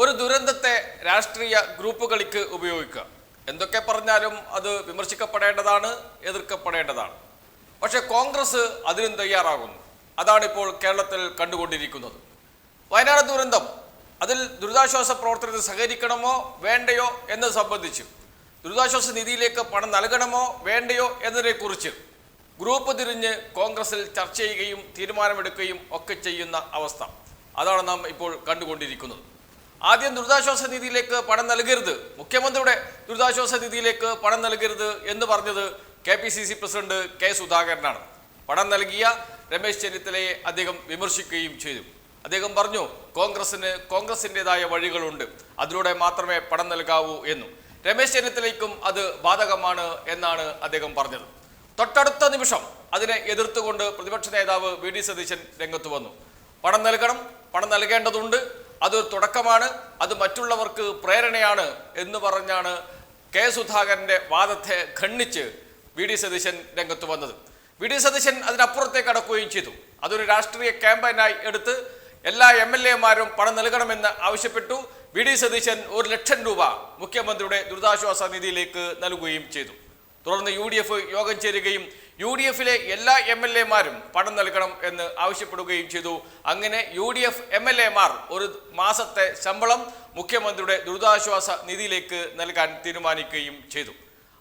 ഒരു ദുരന്തത്തെ രാഷ്ട്രീയ ഗ്രൂപ്പുകൾക്ക് ഉപയോഗിക്കുക. എന്തൊക്കെ പറഞ്ഞാലും അത് വിമർശിക്കപ്പെടേണ്ടതാണ് എതിർക്കപ്പെടേണ്ടതാണ്. പക്ഷേ കോൺഗ്രസ് അതിനും തയ്യാറാകുന്നു. അതാണിപ്പോൾ കേരളത്തിൽ കണ്ടുകൊണ്ടിരിക്കുന്നത്. വയനാട് ദുരന്തം അതിൽ ദുരിതാശ്വാസ പ്രവർത്തനത്തിൽ സഹകരിക്കണമോ വേണ്ടയോ എന്നത് സംബന്ധിച്ച്. ദുരിതാശ്വാസ നിധിയിലേക്ക് പണം നൽകണമോ വേണ്ടയോ എന്നതിനെക്കുറിച്ച് ഗ്രൂപ്പ് തിരിഞ്ഞ് കോൺഗ്രസിൽ ചർച്ച ചെയ്യുകയും തീരുമാനമെടുക്കുകയും ഒക്കെ ചെയ്യുന്ന അവസ്ഥ. അതാണ് നാം ഇപ്പോൾ കണ്ടുകൊണ്ടിരിക്കുന്നത്. ആദ്യം ദുരിതാശ്വാസ നിധിയിലേക്ക് പണം നൽകരുത്. മുഖ്യമന്ത്രിയുടെ ദുരിതാശ്വാസ നിധിയിലേക്ക് പണം നൽകരുത് എന്ന് പറഞ്ഞത് K P C C president K സുധാകരനാണ്. പണം നൽകിയ രമേശ് ചെന്നിത്തലയെ അദ്ദേഹം വിമർശിക്കുകയും ചെയ്തു. അദ്ദേഹം പറഞ്ഞു കോൺഗ്രസിന് കോൺഗ്രസിന്റെതായ വഴികളുണ്ട്. അതിലൂടെ മാത്രമേ പണം നൽകാവൂ എന്നും. രമേശ് ചെന്നിത്തലയ്ക്കും അത് ബാധകമാണ് എന്നാണ് അദ്ദേഹം പറഞ്ഞത്. തൊട്ടടുത്ത നിമിഷം അതിനെ എതിർത്തുകൊണ്ട് പ്രതിപക്ഷ നേതാവ് വി ഡി സതീശൻ രംഗത്ത് വന്നു. പണം നൽകണം പണം നൽകേണ്ടതുണ്ട്. അതൊരു തുടക്കമാണ് അത് മറ്റുള്ളവർക്ക് പ്രേരണയാണ് എന്ന് പറഞ്ഞാണ് കെ സുധാകരന്റെ വാദത്തെ ഖണ്ഡിച്ച് വി ഡി സതീശൻ രംഗത്ത് വന്നത്. വി ഡി സതീശൻ അതിനപ്പുറത്തേക്ക് കടക്കുകയും ചെയ്തു. അതൊരു രാഷ്ട്രീയ ക്യാമ്പയിനായി എടുത്ത് എല്ലാ എം എൽ എമാരും പണം നൽകണമെന്ന് ആവശ്യപ്പെട്ടു. വി ഡി സതീശൻ ഒരു ലക്ഷം രൂപ മുഖ്യമന്ത്രിയുടെ ദുരിതാശ്വാസ നിധിയിലേക്ക് നൽകുകയും ചെയ്തു. തുടർന്ന് യു യോഗം ചേരുകയും യു ഡി എഫിലെ എല്ലാ എം എൽ എമാരും പണം നൽകണം എന്ന് ആവശ്യപ്പെടുകയും ചെയ്തു. അങ്ങനെ U D F M L എമാർ ഒരു മാസത്തെ ശമ്പളം മുഖ്യമന്ത്രിയുടെ ദുരിതാശ്വാസ നിധിയിലേക്ക് നൽകാൻ തീരുമാനിക്കുകയും ചെയ്തു.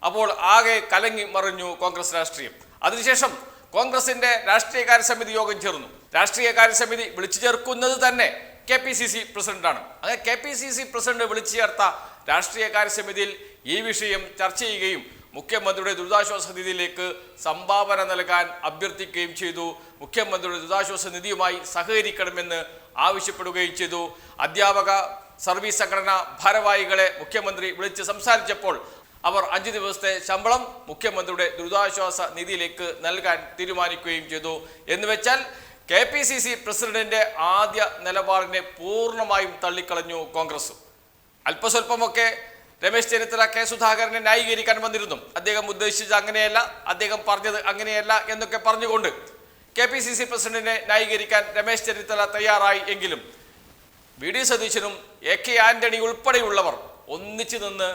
അപ്പോൾ ആകെ കലങ്ങി മറിഞ്ഞു കോൺഗ്രസ് രാഷ്ട്രീയം. അതിനുശേഷം കോൺഗ്രസിന്റെ രാഷ്ട്രീയകാര്യ സമിതി യോഗം ചേർന്നു. രാഷ്ട്രീയകാര്യ സമിതി വിളിച്ചു ചേർക്കുന്നത് തന്നെ കെ പി സി സി പ്രസിഡന്റാണ്. അങ്ങനെ K P C C president വിളിച്ചു ചേർത്ത രാഷ്ട്രീയകാര്യ സമിതിയിൽ ഈ വിഷയം ചർച്ച ചെയ്യുകയും മുഖ്യമന്ത്രിയുടെ ദുരിതാശ്വാസ നിധിയിലേക്ക് സംഭാവന നൽകാൻ അഭ്യർത്ഥിക്കുകയും ചെയ്തു. മുഖ്യമന്ത്രിയുടെ ദുരിതാശ്വാസ നിധിയുമായി സഹകരിക്കണമെന്ന് ആവശ്യപ്പെടുകയും ചെയ്തു. അധ്യാപക സർവീസ് സംഘടന ഭാരവാഹികളെ മുഖ്യമന്ത്രി വിളിച്ച് സംസാരിച്ചപ്പോൾ അവർ അഞ്ച് ദിവസത്തെ ശമ്പളം മുഖ്യമന്ത്രിയുടെ ദുരിതാശ്വാസ നിധിയിലേക്ക് നൽകാൻ തീരുമാനിക്കുകയും ചെയ്തു. എന്നുവെച്ചാൽ കെ പി സി സി പ്രസിഡന്റിന്റെ ആദ്യ നിലപാടിനെ പൂർണമായും തള്ളിക്കളഞ്ഞു കോൺഗ്രസ്. അല്പസ്വല്പമൊക്കെ രമേശ് ചെന്നിത്തല കെ സുധാകരനെ ന്യായീകരിക്കാൻ വന്നിരുന്നു. അദ്ദേഹം ഉദ്ദേശിച്ചത് അങ്ങനെയല്ല അദ്ദേഹം പറഞ്ഞത് അങ്ങനെയല്ല എന്നൊക്കെ പറഞ്ഞുകൊണ്ട് കെ പി സി സി പ്രസിഡന്റിനെ ന്യായീകരിക്കാൻ രമേശ് ചെന്നിത്തല തയ്യാറായി എങ്കിലും വി ഡി സതീശനും എ കെ ആന്റണി ഉൾപ്പെടെയുള്ളവർ ഒന്നിച്ചു നിന്ന്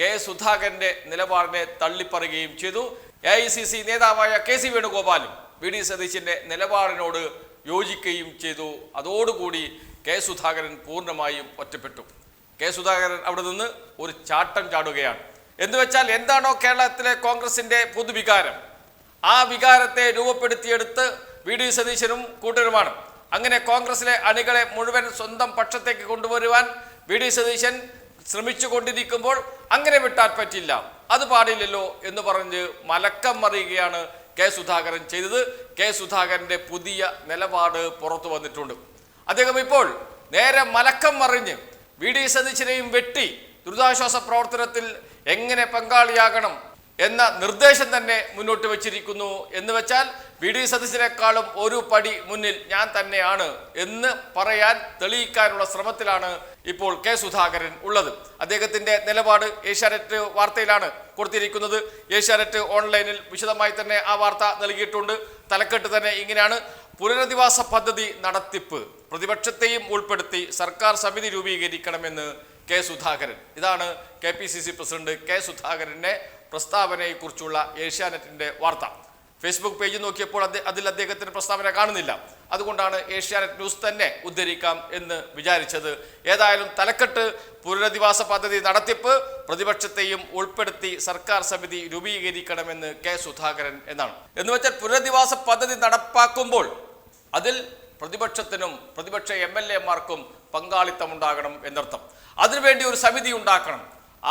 കെ സുധാകരന്റെ നിലപാടിനെ തള്ളിപ്പറയുകയും ചെയ്തു. എ ഐ സി സി നേതാവായ കെ സി വേണുഗോപാലും വി ഡി സതീശന്റെ നിലപാടിനോട് യോജിക്കുകയും ചെയ്തു. അതോടുകൂടി കെ സുധാകരൻ പൂർണമായും ഒറ്റപ്പെട്ടു. കെ സുധാകരൻ അവിടെ നിന്ന് ഒരു ചാട്ടം ചാടുകയാണ്. എന്ന് വെച്ചാൽ എന്താണോ കേരളത്തിലെ കോൺഗ്രസിന്റെ പൊതുവികാരം. ആ വികാരത്തെ രൂപപ്പെടുത്തിയെടുത്ത് വി ഡി സതീശനും കൂട്ടരുമാണ്. അങ്ങനെ കോൺഗ്രസിലെ അണികളെ മുഴുവൻ സ്വന്തം പക്ഷത്തേക്ക് കൊണ്ടുവരുവാൻ വി ഡി സതീശൻ ശ്രമിച്ചു കൊണ്ടിരിക്കുമ്പോൾ അങ്ങനെ വിട്ടാൽ പറ്റില്ല. അത് പാടില്ലല്ലോ എന്ന് പറഞ്ഞ് മലക്കം മറിയുകയാണ് കെ സുധാകരൻ ചെയ്തത്. കെ സുധാകരന്റെ പുതിയ നിലപാട് പുറത്തു വന്നിട്ടുണ്ട്. അദ്ദേഹം ഇപ്പോൾ നേരെ മലക്കം മറിഞ്ഞ് വി ഡി സതീശനെയും വെട്ടി ദുരിതാശ്വാസ പ്രവർത്തനത്തിൽ എങ്ങനെ പങ്കാളിയാകണം എന്ന നിർദ്ദേശം തന്നെ മുന്നോട്ട് വച്ചിരിക്കുന്നു. എന്ന് വെച്ചാൽ വി ഡി സതീശനേക്കാളും ഒരു പടി മുന്നിൽ ഞാൻ തന്നെയാണ് എന്ന് പറയാൻ തെളിയിക്കാനുള്ള ശ്രമത്തിലാണ് ഇപ്പോൾ കെ സുധാകരൻ ഉള്ളത്. അദ്ദേഹത്തിന്റെ നിലപാട് ഏഷ്യാനെറ്റ് വാർത്തയിലാണ് കൊടുത്തിരിക്കുന്നത്. ഏഷ്യാനെറ്റ് ഓൺലൈനിൽ വിശദമായി തന്നെ ആ വാർത്ത നൽകിയിട്ടുണ്ട്. തലക്കെട്ട് തന്നെ ഇങ്ങനെയാണ്. പുനരധിവാസ പദ്ധതി നടത്തിപ്പ് പ്രതിപക്ഷത്തെയും ഉൾപ്പെടുത്തി സർക്കാർ സമിതി രൂപീകരിക്കണമെന്ന് കെ സുധാകരൻ. ഇതാണ് K P C C president K സുധാകരന്റെ പ്രസ്താവനയെക്കുറിച്ചുള്ള ഏഷ്യാനെറ്റിന്റെ വാർത്ത. ഫേസ്ബുക്ക് പേജ് നോക്കിയപ്പോൾ അതിൽ അദ്ദേഹത്തിന്റെ പ്രസ്താവന കാണുന്നില്ല. അതുകൊണ്ടാണ് ഏഷ്യാനെറ്റ് ന്യൂസ് തന്നെ ഉദ്ധരിക്കാം എന്ന് വിചാരിച്ചത്. ഏതായാലും തലക്കെട്ട് പുനരധിവാസ പദ്ധതി നടത്തിപ്പ് പ്രതിപക്ഷത്തെയും ഉൾപ്പെടുത്തി സർക്കാർ സമിതി രൂപീകരിക്കണമെന്ന് കെ സുധാകരൻ എന്നാണ്. എന്ന് വെച്ചാൽ പുനരധിവാസ പദ്ധതി നടപ്പാക്കുമ്പോൾ അതിൽ പ്രതിപക്ഷത്തിനും പ്രതിപക്ഷ എം എൽ എമാർക്കും പങ്കാളിത്തമുണ്ടാകണം എന്നർത്ഥം. അതിനുവേണ്ടി ഒരു സമിതി ഉണ്ടാക്കണം.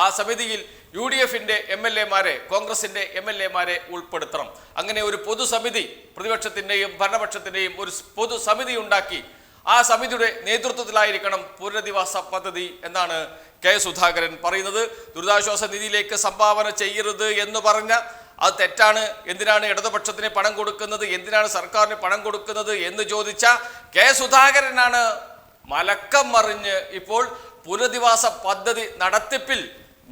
ആ സമിതിയിൽ യു ഡി എഫിന്റെ എം എൽ എമാരെ കോൺഗ്രസിന്റെ എം എൽ എമാരെ ഉൾപ്പെടുത്തണം. അങ്ങനെ ഒരു പൊതുസമിതി പ്രതിപക്ഷത്തിന്റെയും ഭരണപക്ഷത്തിന്റെയും ഒരു പൊതുസമിതി ഉണ്ടാക്കി ആ സമിതിയുടെ നേതൃത്വത്തിലായിരിക്കണം പുനരധിവാസ പദ്ധതി എന്നാണ് കെ സുധാകരൻ പറയുന്നത്. ദുരിതാശ്വാസ നിധിയിലേക്ക് സംഭാവന ചെയ്യരുത് എന്ന് പറഞ്ഞ അത് തെറ്റാണ് എന്തിനാണ് ഇടതുപക്ഷത്തിന് പണം കൊടുക്കുന്നത് എന്തിനാണ് സർക്കാരിന് പണം കൊടുക്കുന്നത് എന്ന് ചോദിച്ച കെ സുധാകരനാണ് മലക്കം മറിഞ്ഞ് ഇപ്പോൾ പുനരധിവാസ പദ്ധതി നടത്തിപ്പിൽ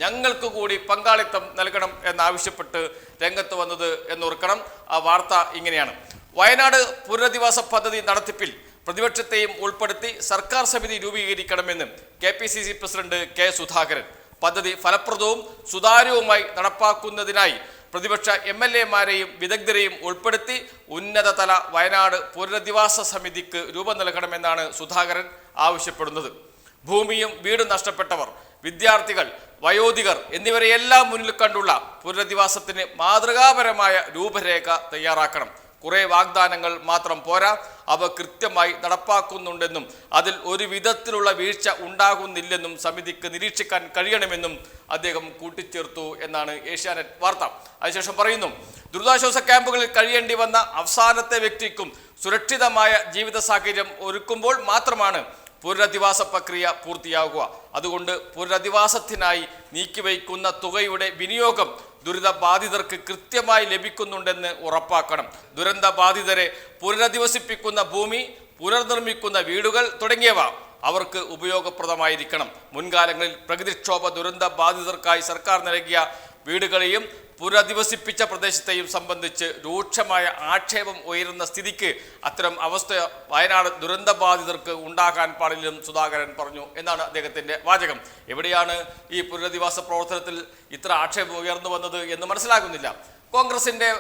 ഞങ്ങൾക്ക് കൂടി പങ്കാളിത്തം നൽകണം എന്നാവശ്യപ്പെട്ട് രംഗത്ത് വന്നത് എന്നോർക്കണം. ആ വാർത്ത ഇങ്ങനെയാണ്. വയനാട് പുനരധിവാസ പദ്ധതി നടത്തിപ്പിൽ പ്രതിപക്ഷത്തെയും ഉൾപ്പെടുത്തി സർക്കാർ സമിതി രൂപീകരിക്കണമെന്ന് K P C C president K Sudhakaran. പദ്ധതി ഫലപ്രദവും സുതാര്യവുമായി നടപ്പാക്കുന്നതിനായി പ്രതിപക്ഷ എം എൽ എമാരെയും വിദഗ്ധരെയും ഉൾപ്പെടുത്തി ഉന്നതതല വയനാട് പുനരധിവാസ സമിതിക്ക് രൂപം നൽകണമെന്നാണ് സുധാകരൻ ആവശ്യപ്പെടുന്നത്. ഭൂമിയും വീടും നഷ്ടപ്പെട്ടവർ വിദ്യാർത്ഥികൾ വയോധികർ എന്നിവരെയെല്ലാം മുന്നിൽ കണ്ടുള്ള പുനരധിവാസത്തിന് മാതൃകാപരമായ രൂപരേഖ തയ്യാറാക്കണം. കുറെ വാഗ്ദാനങ്ങൾ മാത്രം പോരാ അവ കൃത്യമായി നടപ്പാക്കുന്നുണ്ടെന്നും അതിൽ ഒരു വിധത്തിലുള്ള വീഴ്ച ഉണ്ടാകുന്നില്ലെന്നും സമിതിക്ക് നിരീക്ഷിക്കാൻ കഴിയണമെന്നും അദ്ദേഹം കൂട്ടിച്ചേർത്തു എന്നാണ് ഏഷ്യാനെറ്റ് വാർത്ത. അതിനുശേഷം പറയുന്നു ദുരിതാശ്വാസ ക്യാമ്പുകളിൽ കഴിയേണ്ടി വന്ന അവസാനത്തെ വ്യക്തിക്കും സുരക്ഷിതമായ ജീവിത സാഹചര്യം ഒരുക്കുമ്പോൾ മാത്രമാണ് പുനരധിവാസ പ്രക്രിയ പൂർത്തിയാകുക. അതുകൊണ്ട് പുനരധിവാസത്തിനായി നീക്കിവയ്ക്കുന്ന തുകയുടെ വിനിയോഗം ദുരിത ബാധിതർക്ക് കൃത്യമായി ലഭിക്കുന്നുണ്ടെന്ന് ഉറപ്പാക്കണം. ദുരന്ത ബാധിതരെ പുനരധിവസിപ്പിക്കുന്ന ഭൂമി പുനർനിർമ്മിക്കുന്ന വീടുകൾ തുടങ്ങിയവ അവർക്ക് ഉപയോഗപ്രദമായിരിക്കണം. മുൻകാലങ്ങളിൽ പ്രകൃതിക്ഷോഭ ദുരന്ത ബാധിതർക്കായി സർക്കാർ നൽകിയ വീടുകളെയും പുനരധിവസിപ്പിച്ച പ്രദേശത്തെയും സംബന്ധിച്ച് രൂക്ഷമായ ആക്ഷേപം ഉയരുന്ന സ്ഥിതിക്ക് അത്തരം അവസ്ഥ വയനാട് ദുരന്തബാധിതർക്ക് ഉണ്ടാകാൻ പാടില്ലെന്നും സുധാകരൻ പറഞ്ഞു എന്നാണ് അദ്ദേഹത്തിന്റെ വാചകം. എവിടെയാണ് ഈ പുനരധിവാസ പ്രവർത്തനത്തിൽ ഇത്ര ആക്ഷേപം ഉയർന്നു വന്നത് എന്ന് മനസ്സിലാകുന്നില്ല. കോൺഗ്രസിന്റെ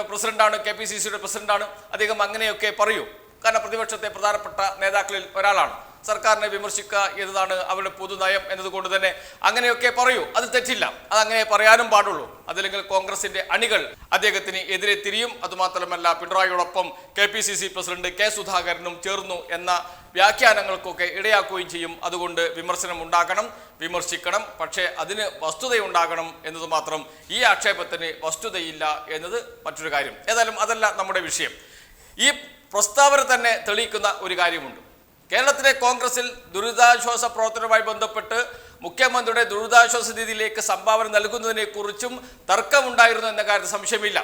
പ്രസിഡന്റാണ് കെ പി സി സിയുടെ പ്രസിഡന്റാണ്. അദ്ദേഹം അങ്ങനെയൊക്കെ പറയൂ. കാരണം പ്രതിപക്ഷത്തെ പ്രധാനപ്പെട്ട നേതാക്കളിൽ ഒരാളാണ്. സർക്കാരിനെ വിമർശിക്കുക എന്നതാണ് അവരുടെ പൊതുനയം എന്നതുകൊണ്ട് തന്നെ അങ്ങനെയൊക്കെ പറയൂ. അത് തെറ്റില്ല. അത് അങ്ങനെ പറയാനും പാടുള്ളൂ. അതല്ലെങ്കിൽ കോൺഗ്രസിന്റെ അണികൾ അദ്ദേഹത്തിന് എതിരെ തിരിയും. അതുമാത്രമല്ല പിണറായിയോടൊപ്പം K P C C president K സുധാകരനും ചേർന്നു എന്ന വ്യാഖ്യാനങ്ങൾക്കൊക്കെ ഇടയാക്കുകയും ചെയ്യും. അതുകൊണ്ട് വിമർശനം ഉണ്ടാക്കണം വിമർശിക്കണം. പക്ഷേ അതിന് വസ്തുതയുണ്ടാകണം എന്നത് മാത്രം ഈ ആക്ഷേപത്തിന് വസ്തുതയില്ല എന്നത് മറ്റൊരു കാര്യം. ഏതായാലും അതല്ല നമ്മുടെ വിഷയം. ഈ പ്രസ്താവന തന്നെ തെളിയിക്കുന്ന ഒരു കാര്യമുണ്ട്. കേരളത്തിലെ കോൺഗ്രസിൽ ദുരിതാശ്വാസ പ്രവർത്തനവുമായി ബന്ധപ്പെട്ട് മുഖ്യമന്ത്രിയുടെ ദുരിതാശ്വാസ നിധിയിലേക്ക് സംഭാവന നൽകുന്നതിനെക്കുറിച്ചും തർക്കമുണ്ടായിരുന്നു എന്ന കാര്യത്തിൽ സംശയമില്ല.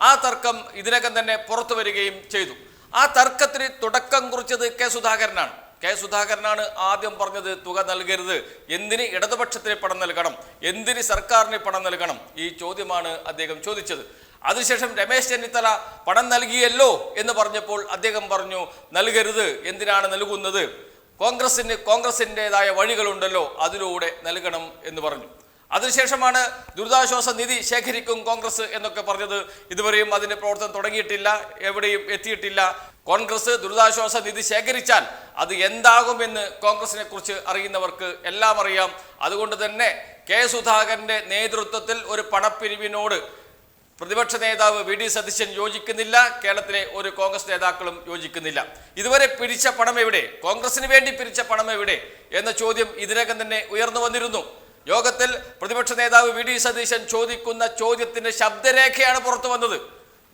ആ തർക്കം ഇതിനകം തന്നെ പുറത്തു വരികയും ചെയ്തു. ആ തർക്കത്തിന് തുടക്കം കുറിച്ചത് കെ സുധാകരനാണ്. കെ സുധാകരനാണ് ആദ്യം പറഞ്ഞത് തുക നൽകരുത്. എന്തിന് ഇടതുപക്ഷത്തിന് പണം നൽകണം? എന്തിന് സർക്കാരിന് പണം നൽകണം? ഈ ചോദ്യമാണ് അദ്ദേഹം ചോദിച്ചത്. അതിനുശേഷം രമേശ് ചെന്നിത്തല പണം നൽകിയല്ലോ എന്ന് പറഞ്ഞപ്പോൾ അദ്ദേഹം പറഞ്ഞു നൽകരുത്. എന്തിനാണ് നൽകുന്നത്? കോൺഗ്രസിന് കോൺഗ്രസിന്റെതായ വഴികളുണ്ടല്ലോ അതിലൂടെ നൽകണം എന്ന് പറഞ്ഞു. അതിനുശേഷമാണ് ദുരിതാശ്വാസ നിധി ശേഖരിക്കും കോൺഗ്രസ് എന്നൊക്കെ പറഞ്ഞത്. ഇതുവരെയും അതിന്റെ പ്രവർത്തനം തുടങ്ങിയിട്ടില്ല എവിടെയും എത്തിയിട്ടില്ല. കോൺഗ്രസ് ദുരിതാശ്വാസ നിധി ശേഖരിച്ചാൽ അത് എന്താകുമെന്ന് കോൺഗ്രസിനെ കുറിച്ച് അറിയുന്നവർക്ക് എല്ലാം അറിയാം. അതുകൊണ്ട് തന്നെ കെ സുധാകരന്റെ നേതൃത്വത്തിൽ ഒരു പണപ്പിരിവിനോട് പ്രതിപക്ഷ നേതാവ് വി ഡി സതീശൻ യോജിക്കുന്നില്ല. കേരളത്തിലെ ഒരു കോൺഗ്രസ് നേതാക്കളും യോജിക്കുന്നില്ല. ഇതുവരെ പിരിച്ച പണം എവിടെ? കോൺഗ്രസിന് വേണ്ടി പിരിച്ച പണം എവിടെ? എന്ന ചോദ്യം ഇതിനകം തന്നെ ഉയർന്നു വന്നിരുന്നു. യോഗത്തിൽ പ്രതിപക്ഷ നേതാവ് വി ഡി സതീശൻ ചോദിക്കുന്ന ചോദ്യത്തിന്റെ ശബ്ദരേഖയാണ് പുറത്തു വന്നത്.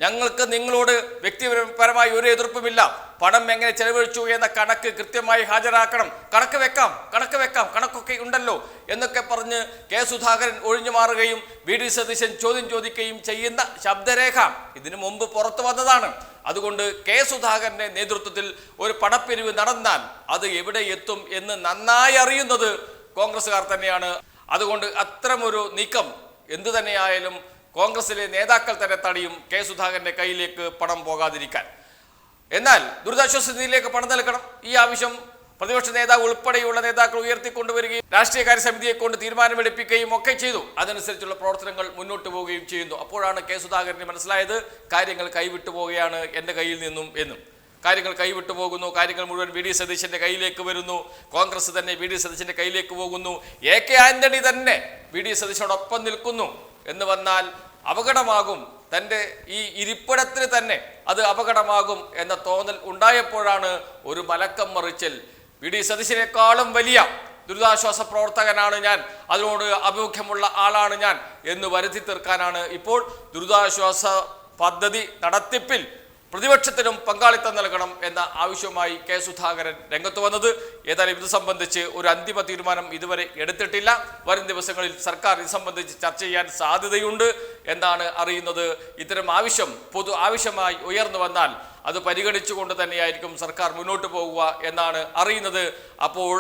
ഞങ്ങൾക്ക് നിങ്ങളോട് വ്യക്തിപരമായി ഒരു എതിർപ്പുമില്ല. പണം എങ്ങനെ ചെലവഴിച്ചു എന്ന കണക്ക് കൃത്യമായി ഹാജരാക്കണം. കണക്ക് വെക്കാം കണക്ക് വെക്കാം കണക്കൊക്കെ ഉണ്ടല്ലോ എന്നൊക്കെ പറഞ്ഞ് കെ സുധാകരൻ ഒഴിഞ്ഞു മാറുകയും വി ഡി സതീശൻ ചോദ്യം ചോദിക്കുകയും ചെയ്യുന്ന ശബ്ദരേഖ ഇതിനു മുമ്പ് പുറത്തു വന്നതാണ്. അതുകൊണ്ട് കെ സുധാകരന്റെ നേതൃത്വത്തിൽ ഒരു പണപ്പിരിവ് നടന്നാൽ അത് എവിടെ എത്തും എന്ന് നന്നായി അറിയുന്നത് കോൺഗ്രസ്സുകാർ തന്നെയാണ്. അതുകൊണ്ട് അത്തരമൊരു നീക്കം എന്തു തന്നെയായാലും കോൺഗ്രസിലെ നേതാക്കൾ തന്നെ തടിയും കെ സുധാകരന്റെ കയ്യിലേക്ക് പണം പോകാതിരിക്കാൻ. എന്നാൽ ദുരിതാശ്വാസ നിധിയിലേക്ക് പണം നൽകണം. ഈ ആവശ്യം പ്രതിപക്ഷ നേതാവ് ഉൾപ്പെടെയുള്ള നേതാക്കൾ ഉയർത്തിക്കൊണ്ടുവരികയും രാഷ്ട്രീയകാര്യ സമിതിയെ കൊണ്ട് തീരുമാനമെടുപ്പിക്കുകയും ഒക്കെ ചെയ്തു. അതനുസരിച്ചുള്ള പ്രവർത്തനങ്ങൾ മുന്നോട്ട് പോവുകയും ചെയ്യുന്നു. അപ്പോഴാണ് കെ സുധാകരന് മനസ്സിലായത് കാര്യങ്ങൾ കൈവിട്ടു പോവുകയാണ് എന്റെ കയ്യിൽ നിന്നും എന്നും. കാര്യങ്ങൾ കൈവിട്ടു പോകുന്നു. കാര്യങ്ങൾ മുഴുവൻ വി ഡി സതീശന്റെ കയ്യിലേക്ക് വരുന്നു. കോൺഗ്രസ് തന്നെ വി ഡി സതീശന്റെ കയ്യിലേക്ക് പോകുന്നു. എ കെ ആന്റണി തന്നെ വി ഡി സതീശനോടൊപ്പം നിൽക്കുന്നു. എന്ന് വന്നാൽ അപകടമാകും. തന്റെ ഈ ഇരിപ്പിടത്തിന് തന്നെ അത് അപകടമാകും എന്ന തോന്നൽ ഉണ്ടായപ്പോഴാണ് ഒരു മലക്കം മറിച്ചൽ. വി. ഡി. സതീശിനേക്കാളും വലിയ ദുരിതാശ്വാസ പ്രവർത്തകനാണ് ഞാൻ. അതിനോട് അഭിമുഖ്യമുള്ള ആളാണ് ഞാൻ എന്ന് വരുത്തി തീർക്കാനാണ് ഇപ്പോൾ ദുരിതാശ്വാസ പദ്ധതി നടത്തിപ്പിൽ പ്രതിപക്ഷത്തിനും പങ്കാളിത്തം നൽകണം എന്ന ആവശ്യവുമായി കെ സുധാകരൻ രംഗത്ത് വന്നത്. ഏതായാലും ഇത് സംബന്ധിച്ച് ഒരു അന്തിമ തീരുമാനം ഇതുവരെ എടുത്തിട്ടില്ല. വരും ദിവസങ്ങളിൽ സർക്കാർ ഇത് സംബന്ധിച്ച് ചർച്ച ചെയ്യാൻ സാധ്യതയുണ്ട് എന്നാണ് അറിയുന്നത്. ഇത്തരം ആവശ്യം പൊതു ആവശ്യമായി ഉയർന്നു വന്നാൽ അത് പരിഗണിച്ചുകൊണ്ട് തന്നെയായിരിക്കും സർക്കാർ മുന്നോട്ട് പോകുക എന്നാണ് അറിയുന്നത്. അപ്പോൾ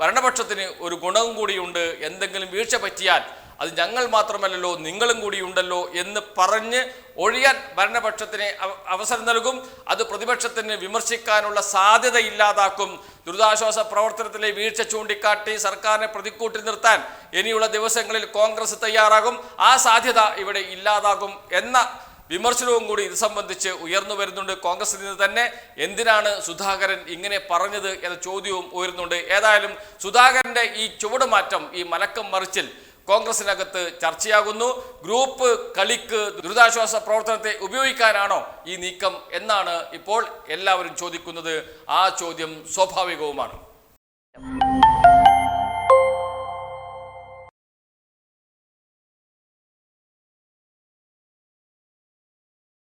ഭരണപക്ഷത്തിന് ഒരു ഗുണവും കൂടിയുണ്ട്. എന്തെങ്കിലും വീഴ്ച പറ്റിയാൽ അത് ഞങ്ങൾ മാത്രമല്ലല്ലോ നിങ്ങളും കൂടി ഉണ്ടല്ലോ എന്ന് പറഞ്ഞ് ഒഴിയാൻ ഭരണപക്ഷത്തിന് അവസരം നൽകും. അത് പ്രതിപക്ഷത്തിന് വിമർശിക്കാനുള്ള സാധ്യത ഇല്ലാതാക്കും. ദുരിതാശ്വാസ പ്രവർത്തനത്തിലെ വീഴ്ച ചൂണ്ടിക്കാട്ടി സർക്കാരിനെ പ്രതിക്കൂട്ടി നിർത്താൻ ഇനിയുള്ള ദിവസങ്ങളിൽ കോൺഗ്രസ് തയ്യാറാകും. ആ സാധ്യത ഇവിടെ ഇല്ലാതാകും എന്ന വിമർശനവും കൂടി ഇത് സംബന്ധിച്ച് ഉയർന്നു വരുന്നുണ്ട് കോൺഗ്രസിൽ നിന്ന് തന്നെ. എന്തിനാണ് സുധാകരൻ ഇങ്ങനെ പറഞ്ഞത് എന്ന ചോദ്യവും ഉയരുന്നുണ്ട്. ഏതായാലും സുധാകരന്റെ ഈ ചുവടുമാറ്റം ഈ മലക്കം മറിച്ചിൽ കോൺഗ്രസിനകത്ത് ചർച്ചയാകുന്നു. ഗ്രൂപ്പ് കളിക്ക് ദുരിതാശ്വാസ പ്രവർത്തനത്തെ ഉപയോഗിക്കാനാണോ ഈ നീക്കം എന്നാണ് ഇപ്പോൾ എല്ലാവരും ചോദിക്കുന്നത്. ആ ചോദ്യം സ്വാഭാവികവുമാണ്.